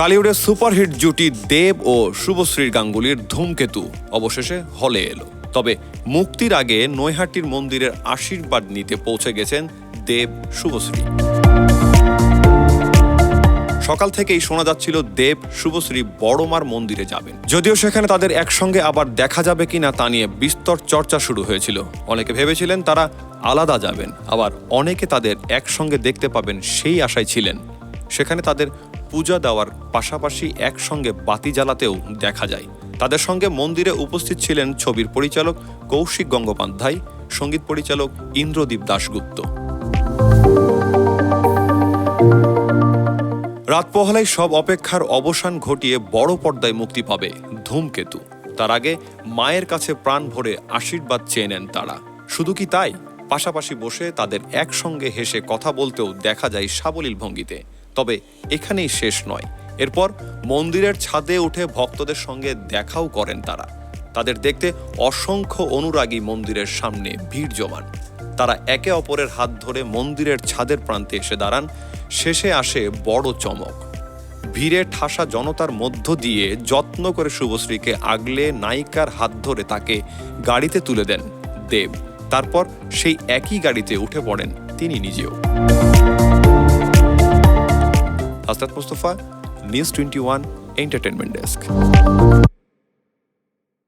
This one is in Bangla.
টলিউডের সুপারহিট জুটি দেব ও শুভশ্রীর গাঙ্গুলির ধূমকেতু অবশেষে হলে এলো। তবে মুক্তির আগে নৈহাটির মন্দিরের আশীর্বাদ নিতে পৌঁছে গেছেন দেব শুভশ্রী। সকাল থেকেই শোনা যাচ্ছিল, দেব শুভশ্রী বড়মার মন্দিরে যাবেন। যদিও সেখানে তাদের একসঙ্গে আবার দেখা যাবে কিনা তা নিয়ে বিস্তর চর্চা শুরু হয়েছিল। অনেকে ভেবেছিলেন তারা আলাদা যাবেন, আবার অনেকে তাদের একসঙ্গে দেখতে পাবেন সেই আশায় ছিলেন। সেখানে তাদের পূজা দেওয়ার পাশাপাশি একসঙ্গে বাতি জ্বালাতেও দেখা যায়। তাদের সঙ্গে মন্দিরে উপস্থিত ছিলেন ছবির পরিচালক কৌশিক গঙ্গোপাধ্যায়, সংগীত পরিচালক ইন্দ্রদীপ দাশগুপ্ত। রাত পোহালাই সব অপেক্ষার অবসান ঘটিয়ে বড় পর্দায় মুক্তি পাবে ধূমকেতু। তার আগে মায়ের কাছে প্রাণ ভরে আশীর্বাদ চেয়ে নেন তারা। শুধু কি তাই? পাশাপাশি বসে তাদের একসঙ্গে হেসে কথা বলতেও দেখা যায় সাবলীল ভঙ্গিতে। তবে এখানেই শেষ নয়। এরপর মন্দিরের ছাদে উঠে ভক্তদের সঙ্গে দেখাও করেন তারা। তাদের দেখতে অসংখ্য অনুরাগী মন্দিরের সামনে ভিড় জমান। তারা একে অপরের হাত ধরে মন্দিরের ছাদের প্রান্তে এসে দাঁড়ান। শেষে আসে বড় চমক। ভিড়ে ঠাসা জনতার মধ্য দিয়ে যত্ন করে শুভশ্রীকে আগলে নায়িকার হাত ধরে তাকে গাড়িতে তুলে দেন দেব। তারপর সেই একই গাড়িতে উঠে পড়েন তিনি নিজেও। Hasrat Mustafa News Twenty One entertainment desk